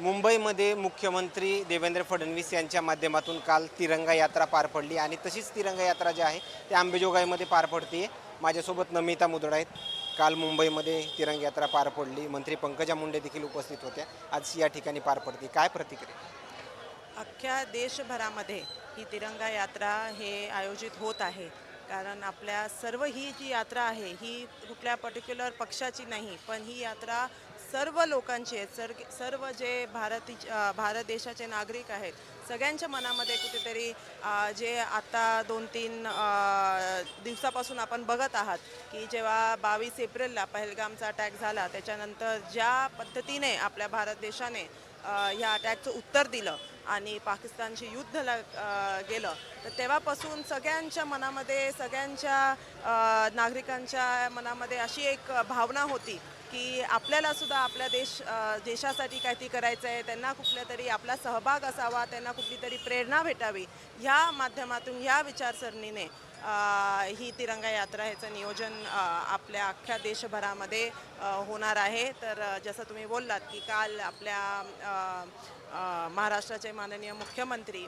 मुंबईमध्ये मुख्यमंत्री देवेंद्र फडणवीस यांच्या माध्यमातून काल तिरंगा यात्रा पार पडली आणि तशीच तिरंगा यात्रा जी आहे ती आंबेजोगाईमध्ये पार पडते माझ्यासोबत नमिता मुदड आहेत. काल मुंबईमध्ये तिरंगा यात्रा पार पडली. मंत्री पंकजा मुंडे देखील उपस्थित होत्या. आज या ठिकाणी पार पडते. काय प्रतिक्रिया? अख्ख्या देशभरामध्ये ही तिरंगा यात्रा हे आयोजित होत आहे. कारण आपल्या सर्व ही जी यात्रा आहे ही कुठल्या पर्टिक्युलर पक्षाची नाही पण ही यात्रा सर्व लोकांची आहेत सर सर्व जे भारती भारत देशाचे नागरिक आहेत सगळ्यांच्या मनामध्ये कुठेतरी जे आता दोन तीन दिवसापासून आपण बघत आहात की जेव्हा बावीस एप्रिलला पहलगामचा अटॅक झाला त्याच्यानंतर ज्या पद्धतीने आपल्या भारत देशाने ह्या अटॅकचं उत्तर दिलं आणि पाकिस्तानशी युद्धला गेलं. तर तेव्हापासून सगळ्यांच्या मनामध्ये सगळ्यांच्या नागरिकांच्या मनामध्ये अशी एक भावना होती की आपल्याला सुद्धा आपल्या देश देशासाठी काहीतरी करायचं आहे त्यांना कुठल्या तरी आपला सहभाग असावा त्यांना कुठली तरी प्रेरणा भेटावी ह्या माध्यमातून ह्या विचारसरणीने ही तिरंगा यात्रा ह्याचं नियोजन आपल्या अख्ख्या देशभरामध्ये होणार आहे. तर जसं तुम्ही बोललात की काल आपल्या महाराष्ट्राचे माननीय मुख्यमंत्री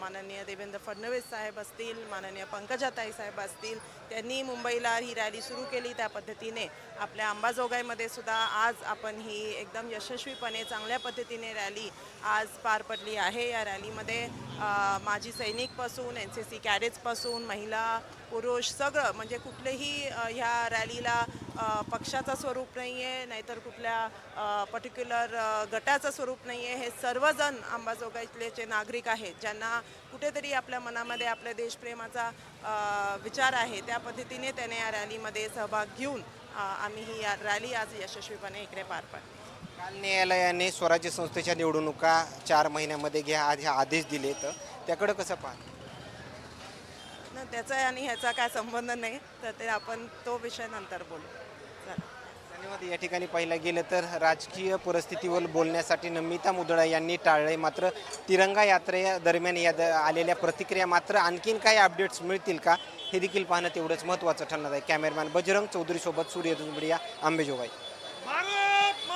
माननीय देवेंद्र फडणवीस साहेब असतील माननीय पंकजाताई साहेब असतील त्यांनी मुंबईला ही रॅली सुरू केली त्या पद्धतीने. आपल्या अंबाजोगाईमध्ये सुद्धा आज आपण ही एकदम यशस्वीपणे चांगल्या पद्धतीने रॅली आज पार पडली आहे. या रॅलीमध्ये माजी सैनिकपासून एन सी सी कॅडेट्सपासून महिला पुरुष सगळं म्हणजे कुठलेही ह्या रॅलीला पक्षाचं स्वरूप नाही आहे नाहीतर कुठल्या पर्टिक्युलर गटाचं स्वरूप नाही आहे हे सर्वजण अंबाजोगाईतले जे नागरिक आहेत ज्यांना कुठेतरी आपल्या मनामध्ये आपल्या देशप्रेमाचा विचार आहे. त्या पद्धतीने त्याने या रॅलीमध्ये सहभाग घेऊन आम्ही ही या रॅली आज यशस्वीपणे इकडे पार पाडली. काल न्यायालयाने स्वराज्य संस्थेच्या निवडणुका चार महिन्यामध्ये घ्या आधी आदेश दिले तर त्याकडं कसं पाहतो? न त्याचा आणि ह्याचा काय संबंध नाही तर ते आपण तो विषय नंतर बोलू. धन्यवाद. या ठिकाणी पाहिलं गेलं तर राजकीय परिस्थितीवर बोलण्यासाठी नमिता मुदळा यांनी टाळले मात्र तिरंगा यात्रे दरम्यान या द- आलेल्या प्रतिक्रिया मात्र आणखीन काही अपडेट्स मिळतील का हे देखील पाहणं तेवढंच महत्त्वाचं ठरणार आहे. कॅमेरामॅन बजरंग चौधरीसोबत सूर्य दुंबडिया आंबेजोगाई.